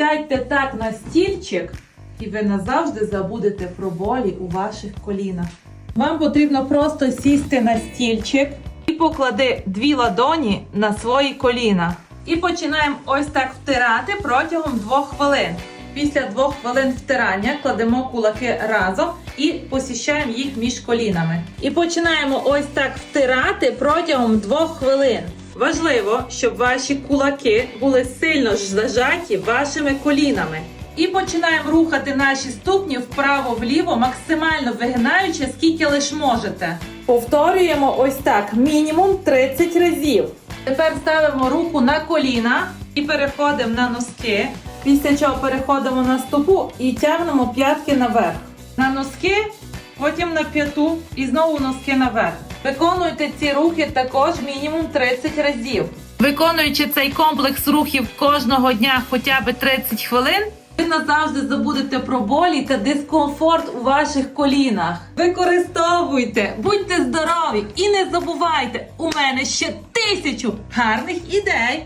Сядьте так на стільчик, і ви назавжди забудете про болі у ваших колінах. Вам потрібно просто сісти на стільчик і поклади дві ладоні на свої коліна. І починаємо ось так втирати протягом двох хвилин. Після двох хвилин втирання кладемо кулаки разом і посіщаємо їх між колінами. І починаємо ось так втирати протягом двох хвилин. Важливо, щоб ваші кулаки були сильно ж зажаті вашими колінами. І починаємо рухати наші ступні вправо-вліво, максимально вигинаючи, скільки лиш можете. Повторюємо ось так, мінімум 30 разів. Тепер ставимо руку на коліна і переходимо на носки. Після чого переходимо на стопу і тягнемо п'ятки наверх. На носки, потім на п'яту і знову носки наверх. Виконуйте ці рухи також мінімум 30 разів. Виконуючи цей комплекс рухів кожного дня хоча б 30 хвилин, ви назавжди забудете про болі та дискомфорт у ваших колінах. Використовуйте, будьте здорові і не забувайте, у мене ще тисячу гарних ідей.